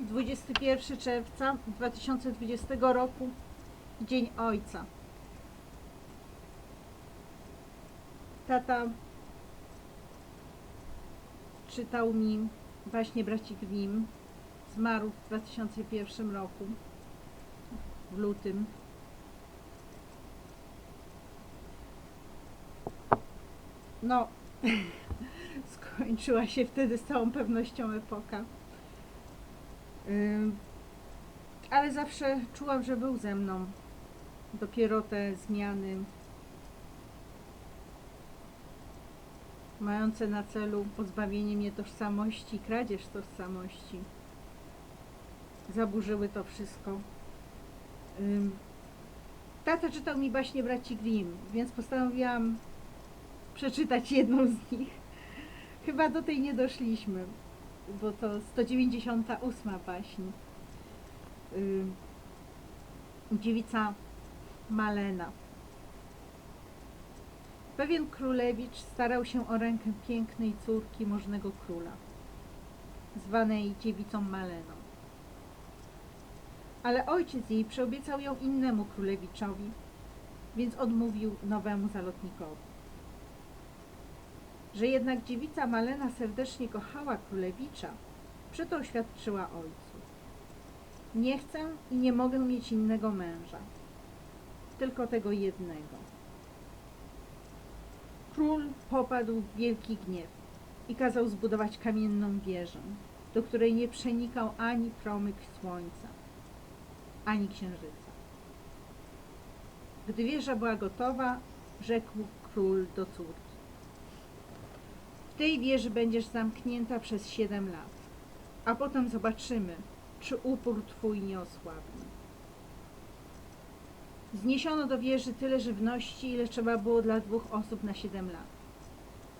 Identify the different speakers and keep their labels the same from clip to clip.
Speaker 1: 21 czerwca 2020 roku, Dzień Ojca. Tata czytał mi właśnie braci Grimm. Zmarł w 2001 roku, w lutym. No, skończyła się wtedy z całą pewnością epoka. Ale zawsze czułam, że był ze mną. Dopiero te zmiany mające na celu pozbawienie mnie tożsamości, kradzież tożsamości, zaburzyły to wszystko. Tata czytał mi baśnie braci Grimm, więc postanowiłam przeczytać jedną z nich. Chyba do tej nie doszliśmy, bo to 198 baśń. Dziewica Malena. Pewien królewicz starał się o rękę pięknej córki możnego króla, zwanej dziewicą Maleną. Ale ojciec jej przeobiecał ją innemu królewiczowi, więc odmówił nowemu zalotnikowi. Że jednak dziewica Malena serdecznie kochała królewicza, przeto oświadczyła ojcu. Nie chcę i nie mogę mieć innego męża, tylko tego jednego. Król popadł w wielki gniew i kazał zbudować kamienną wieżę, do której nie przenikał ani promyk słońca, ani księżyca. Gdy wieża była gotowa, rzekł król do córki. Tej wieży będziesz zamknięta przez siedem lat, a potem zobaczymy, czy upór twój nie osłabnie. Zniesiono do wieży tyle żywności, ile trzeba było dla dwóch osób na siedem lat.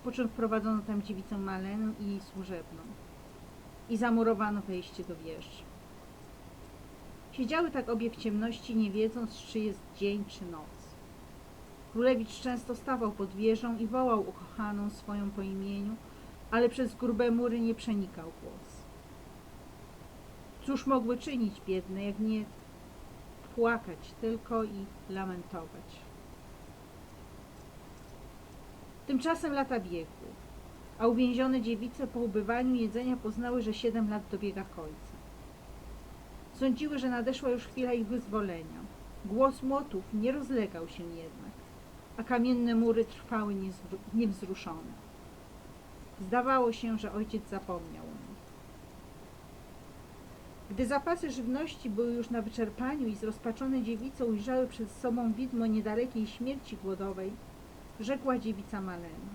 Speaker 1: Po czym wprowadzono tam dziewicę Malenę i jej służebną i zamurowano wejście do wieży. Siedziały tak obie w ciemności, nie wiedząc, czy jest dzień, czy noc. Królewicz często stawał pod wieżą i wołał ukochaną swoją po imieniu, ale przez grube mury nie przenikał głos. Cóż mogły czynić biedne, jak nie płakać tylko i lamentować. Tymczasem lata biegły, a uwięzione dziewice po ubywaniu jedzenia poznały, że siedem lat dobiega końca. Sądziły, że nadeszła już chwila ich wyzwolenia. Głos młotów nie rozlegał się jednak, a kamienne mury trwały niewzruszone. Zdawało się, że ojciec zapomniał o nich. Gdy zapasy żywności były już na wyczerpaniu i zrozpaczone dziewice ujrzały przed sobą widmo niedalekiej śmierci głodowej, rzekła dziewica Malena.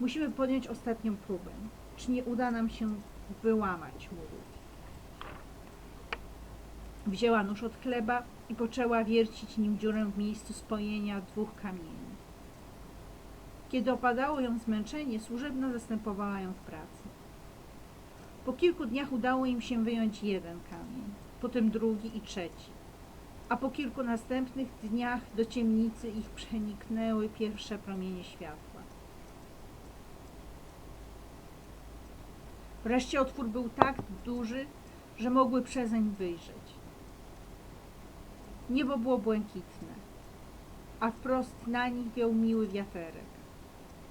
Speaker 1: Musimy podjąć ostatnią próbę. Czy nie uda nam się wyłamać murów? Wzięła nóż od chleba i poczęła wiercić nim dziurę w miejscu spojenia dwóch kamieni. Kiedy opadało ją zmęczenie, służebna zastępowała ją w pracy. Po kilku dniach udało im się wyjąć jeden kamień, potem drugi i trzeci, a po kilku następnych dniach do ciemnicy ich przeniknęły pierwsze promienie światła. Wreszcie otwór był tak duży, że mogły przezeń wyjrzeć. Niebo było błękitne, a wprost na nich wiał miły wiaterek.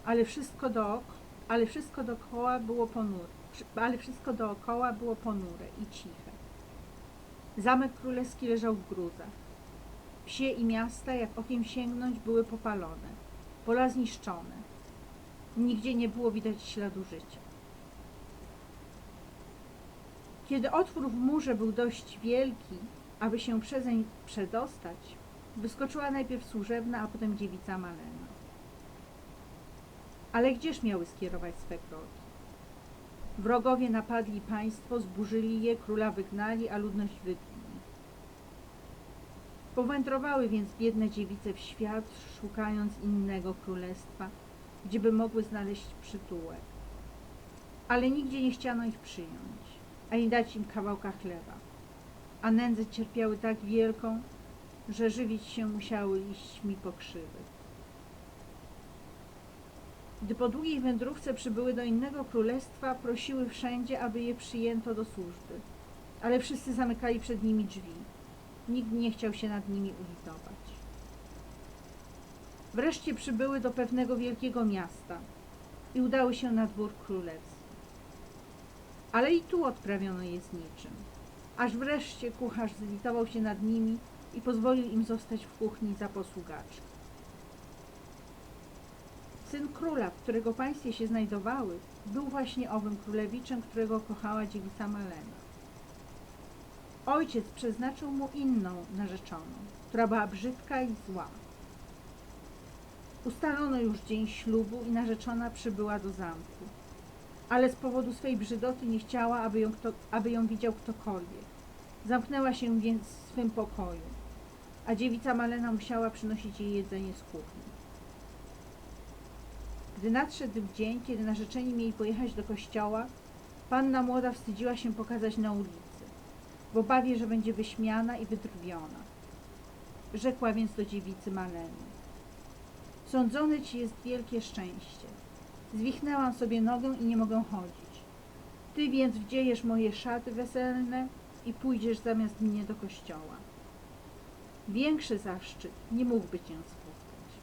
Speaker 1: Ale wszystko do, ale wszystko dookoła było ponure, ale wszystko dookoła było ponure i ciche. Zamek królewski leżał w gruzach. Wsie i miasta, jak okiem sięgnąć, były popalone, pola zniszczone. Nigdzie nie było widać śladu życia. Kiedy otwór w murze był dość wielki, aby się przezeń przedostać, wyskoczyła najpierw służebna, a potem dziewica Malena. Ale gdzież miały skierować swe kroki? Wrogowie napadli państwo, zburzyli je, króla wygnali, a ludność wybili. Powędrowały więc biedne dziewice w świat, szukając innego królestwa, gdzie by mogły znaleźć przytułek. Ale nigdzie nie chciano ich przyjąć, ani dać im kawałka chleba. A nędzę cierpiały tak wielką, że żywić się musiały liśćmi pokrzywy. Gdy po długiej wędrówce przybyły do innego królestwa, prosiły wszędzie, aby je przyjęto do służby. ale wszyscy zamykali przed nimi drzwi. Nikt nie chciał się nad nimi ulitować. Wreszcie przybyły do pewnego wielkiego miasta i udały się na dwór królewski. Ale i tu odprawiono je z niczym. Aż wreszcie kucharz zlitował się nad nimi i pozwolił im zostać w kuchni za posługaczy. Syn króla, w którego państwie się znajdowały, był właśnie owym królewiczem, którego kochała dziewica Malena. Ojciec przeznaczył mu inną narzeczoną, która była brzydka i zła. Ustalono już dzień ślubu i narzeczona przybyła do zamku, ale z powodu swej brzydoty nie chciała, aby ją, kto, aby ją widział ktokolwiek. Zamknęła się więc w swym pokoju, a dziewica Malena musiała przynosić jej jedzenie z kuchni. Gdy nadszedł dzień, kiedy narzeczeni mieli pojechać do kościoła, panna młoda wstydziła się pokazać na ulicy, w obawie, że będzie wyśmiana i wydrwiona. Rzekła więc do dziewicy Maleny. Sądzone ci jest wielkie szczęście. Zwichnęłam sobie nogę i nie mogę chodzić. Ty więc wdziejesz moje szaty weselne i pójdziesz zamiast mnie do kościoła. Większy zaszczyt nie mógłby cię spotkać.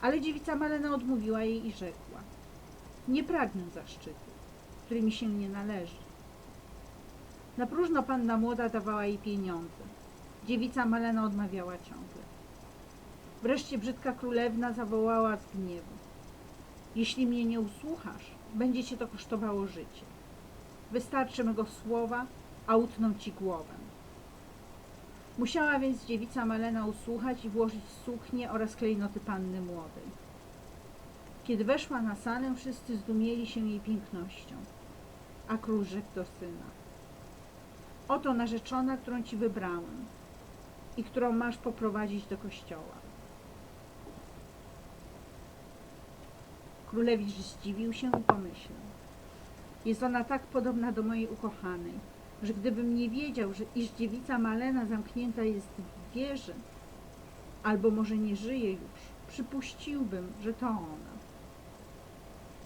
Speaker 1: Ale dziewica Malena odmówiła jej i rzekła: Nie pragnę zaszczytu, który mi się nie należy. Na próżno panna młoda dawała jej pieniądze. Dziewica Malena odmawiała ciągle. Wreszcie brzydka królewna zawołała z gniewu. Jeśli mnie nie usłuchasz, będzie cię to kosztowało życie. Wystarczy mego słowa, a utną ci głowę. Musiała więc dziewica Malena usłuchać i włożyć suknię oraz klejnoty panny młodej. Kiedy weszła na salę, wszyscy zdumieli się jej pięknością, a król rzekł do syna. Oto narzeczona, którą ci wybrałem i którą masz poprowadzić do kościoła. Królewicz zdziwił się i pomyślał. Jest ona tak podobna do mojej ukochanej, że gdybym nie wiedział, że iż dziewica Malena zamknięta jest w wieży, albo może nie żyje już, przypuściłbym, że to ona.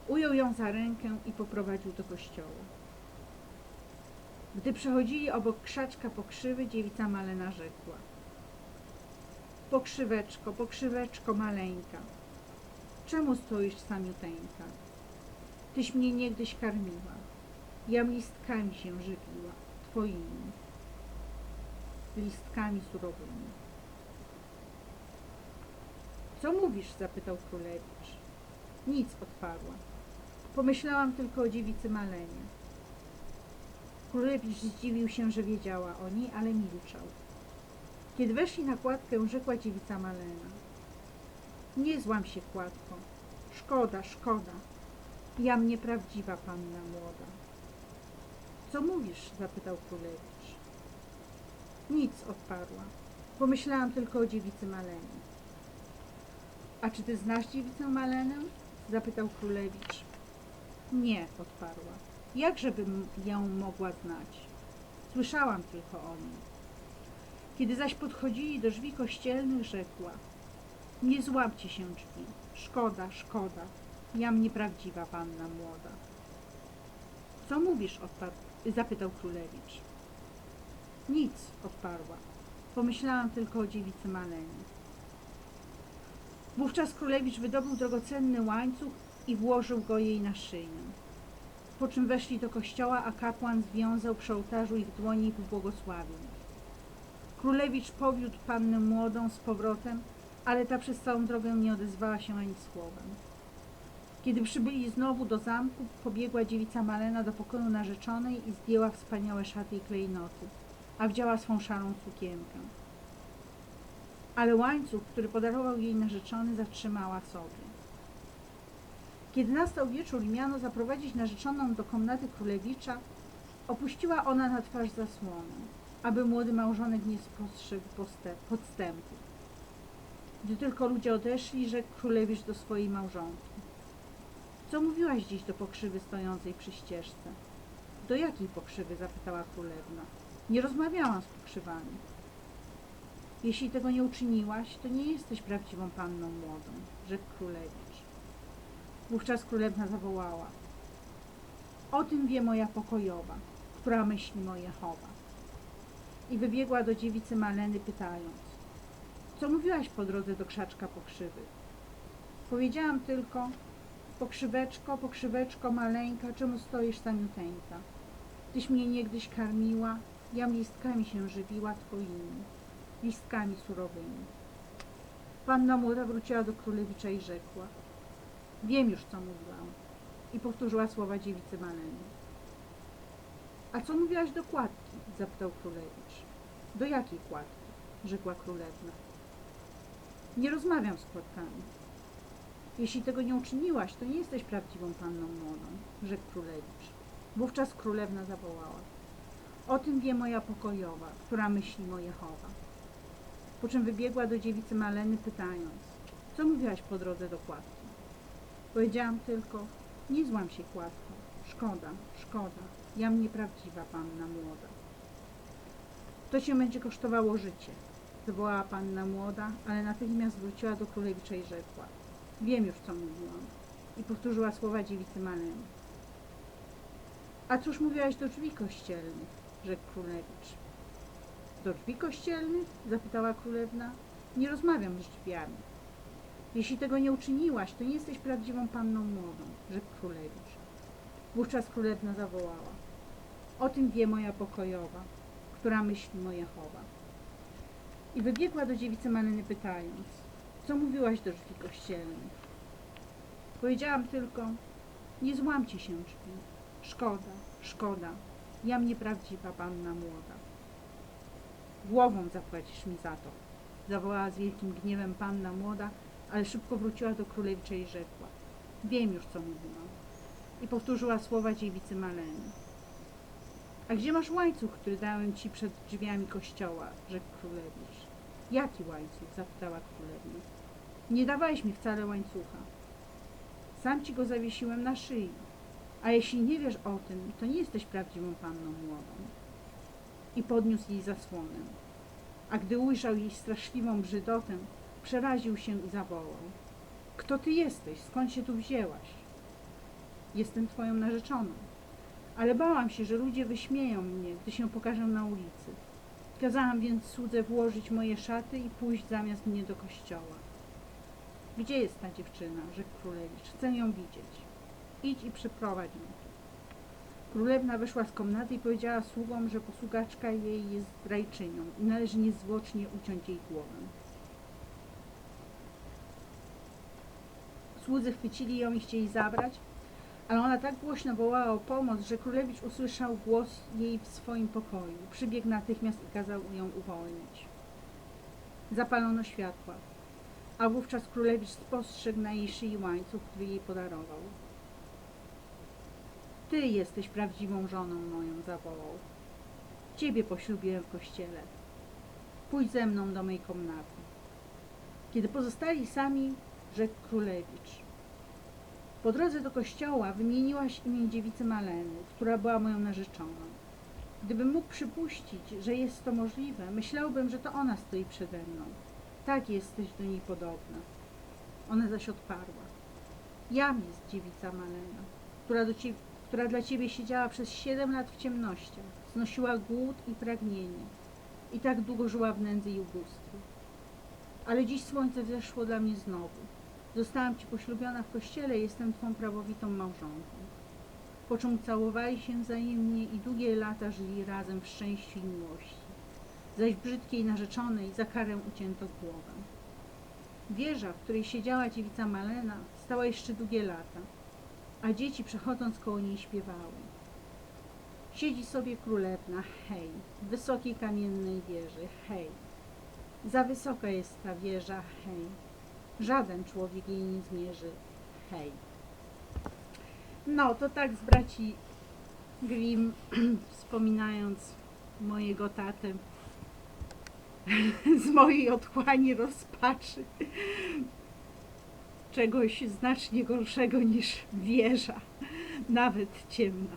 Speaker 1: Ujął ją za rękę i poprowadził do kościoła. Gdy przechodzili obok krzaczka pokrzywy, dziewica Malena rzekła. Pokrzyweczko, pokrzyweczko maleńka, czemu stoisz samiuteńka? Tyś mnie niegdyś karmiła, jam listkami się żywiła, twoimi, listkami surowymi. Co mówisz? zapytał królewicz. Nic, odparła. Pomyślałam tylko o dziewicy Malenie. Królewicz zdziwił się, że wiedziała o niej, ale milczał. Kiedy weszli na kładkę, rzekła dziewica Malena. Nie złam się, kładko. Szkoda, szkoda. Jam nieprawdziwa panna młoda. Co mówisz? zapytał królewicz. Nic, odparła. Pomyślałam tylko o dziewicy Malenie. A czy ty znasz dziewicę Malenę? zapytał królewicz. Nie, odparła. Jakżebym ją mogła znać? Słyszałam tylko o niej. Kiedy zaś podchodzili do drzwi kościelnych, rzekła Nie złapcie się drzwi. Szkoda, szkoda. Jam nieprawdziwa panna młoda. Co mówisz? Odparł, zapytał królewicz. Nic, odparła. Pomyślałam tylko o dziewicy Malenie. Wówczas królewicz wydobył drogocenny łańcuch i włożył go jej na szyję. Po czym weszli do kościoła, a kapłan związał przy ołtarzu ich dłoni i pobłogosławił. Królewicz powiódł pannę młodą z powrotem, ale ta przez całą drogę nie odezwała się ani słowem. Kiedy przybyli znowu do zamku, pobiegła dziewica Malena do pokoju narzeczonej i zdjęła wspaniałe szaty i klejnoty, a wdziała swą szarą sukienkę. Ale łańcuch, który podarował jej narzeczony, zatrzymała sobie. Kiedy nastał wieczór i miano zaprowadzić narzeczoną do komnaty królewicza, opuściła ona na twarz zasłonę, aby młody małżonek nie spostrzegł podstępu. Gdy tylko ludzie odeszli, rzekł królewicz do swojej małżonki. Co mówiłaś dziś do pokrzywy stojącej przy ścieżce? Do jakiej pokrzywy? zapytała królewna. Nie rozmawiałam z pokrzywami. Jeśli tego nie uczyniłaś, to nie jesteś prawdziwą panną młodą, rzekł królewicz. Wówczas królewna zawołała. O tym wie moja pokojowa, która myśli moje chowa. I wybiegła do dziewicy Maleny, pytając, co mówiłaś po drodze do krzaczka pokrzywy? Powiedziałam tylko, pokrzyweczko, pokrzyweczko maleńka, czemu stoisz samiuteńka? Tyś mnie niegdyś karmiła, jam listkami się żywiła twoimi, listkami surowymi. Panna młoda wróciła do królewicza i rzekła, wiem już, co mówiłam. I powtórzyła słowa dziewicy Maleny. A co mówiłaś do kładki? zapytał królewicz. Do jakiej kładki? rzekła królewna. Nie rozmawiam z kładkami. Jeśli tego nie uczyniłaś, to nie jesteś prawdziwą panną młodą, rzekł królewicz. Wówczas królewna zawołała. O tym wie moja pokojowa, która myśli moje chowa. Po czym wybiegła do dziewicy Maleny, pytając, co mówiłaś po drodze do kładki? Powiedziałam tylko, nie złam się kładką. Szkoda, szkoda, jam nieprawdziwa panna młoda. To cię będzie kosztowało życie, zawołała panna młoda, ale natychmiast wróciła do królewicza i rzekła. Wiem już, co mówiłam. I powtórzyła słowa dziewicy Maleny. A cóż mówiłaś do drzwi kościelnych? rzekł królewicz. Do drzwi kościelnych? zapytała królewna. Nie rozmawiam z drzwiami. Jeśli tego nie uczyniłaś, to nie jesteś prawdziwą panną młodą, rzekł królewicz. Wówczas królewna zawołała. O tym wie moja pokojowa, która myśli moje chowa. I wybiegła do dziewicy Maleny pytając, co mówiłaś do drzwi kościelnych? Powiedziałam tylko, nie złamcie się drzwi. Szkoda, szkoda, jam nieprawdziwa panna młoda. Głową zapłacisz mi za to, zawołała z wielkim gniewem panna młoda, ale szybko wróciła do królewicza i rzekła. Wiem już, co mówiłam. I powtórzyła słowa dziewicy Maleny. A gdzie masz łańcuch, który dałem ci przed drzwiami kościoła? rzekł królewicz. Jaki łańcuch? zapytała królewna. Nie dawałeś mi wcale łańcucha. Sam ci go zawiesiłem na szyi. A jeśli nie wiesz o tym, to nie jesteś prawdziwą panną młodą. I podniósł jej zasłonę. A gdy ujrzał jej straszliwą brzydotę, przeraził się i zawołał. Kto ty jesteś? Skąd się tu wzięłaś? Jestem twoją narzeczoną. Ale bałam się, że ludzie wyśmieją mnie, gdy się pokażę na ulicy. Kazałam więc słudze włożyć moje szaty i pójść zamiast mnie do kościoła. Gdzie jest ta dziewczyna? rzekł królewicz. Chcę ją widzieć. Idź i przyprowadź ją. Królewna wyszła z komnaty i powiedziała sługom, że posługaczka jej jest zdrajczynią i należy niezwłocznie uciąć jej głowę. Słudzy chwycili ją i chcieli zabrać, ale ona tak głośno wołała o pomoc, że królewicz usłyszał głos jej w swoim pokoju. Przybiegł natychmiast i kazał ją uwolnić. Zapalono światła, a wówczas królewicz spostrzegł na jej szyi łańcuch, który jej podarował. Ty jesteś prawdziwą żoną moją, zawołał. Ciebie poślubiłem w kościele. Pójdź ze mną do mej komnaty. Kiedy pozostali sami, rzekł królewicz. Po drodze do kościoła wymieniłaś imię dziewicy Maleny, która była moją narzeczoną. Gdybym mógł przypuścić, że jest to możliwe, myślałbym, że to ona stoi przede mną. Tak jesteś do niej podobna. Ona zaś odparła. Jam jest dziewica Malena, która, do ciebie, która dla ciebie siedziała przez siedem lat w ciemnościach, znosiła głód i pragnienie i tak długo żyła w nędzy i ubóstwie. Ale dziś słońce wzeszło dla mnie znowu. Zostałam ci poślubiona w kościele jestem twą prawowitą małżonką. Po czym całowali się wzajemnie i długie lata żyli razem w szczęściu i miłości. Zaś brzydkiej narzeczonej za karę ucięto głowę. Wieża, w której siedziała dziewica Malena, stała jeszcze długie lata, a dzieci przechodząc koło niej śpiewały. Siedzi sobie królewna, hej, w wysokiej kamiennej wieży, hej. Za wysoka jest ta wieża, hej. Żaden człowiek jej nie zmierzy, hej. No, to tak z braci Grimm, wspominając mojego tatę z mojej otchłani rozpaczy czegoś znacznie gorszego niż wieża, nawet ciemna.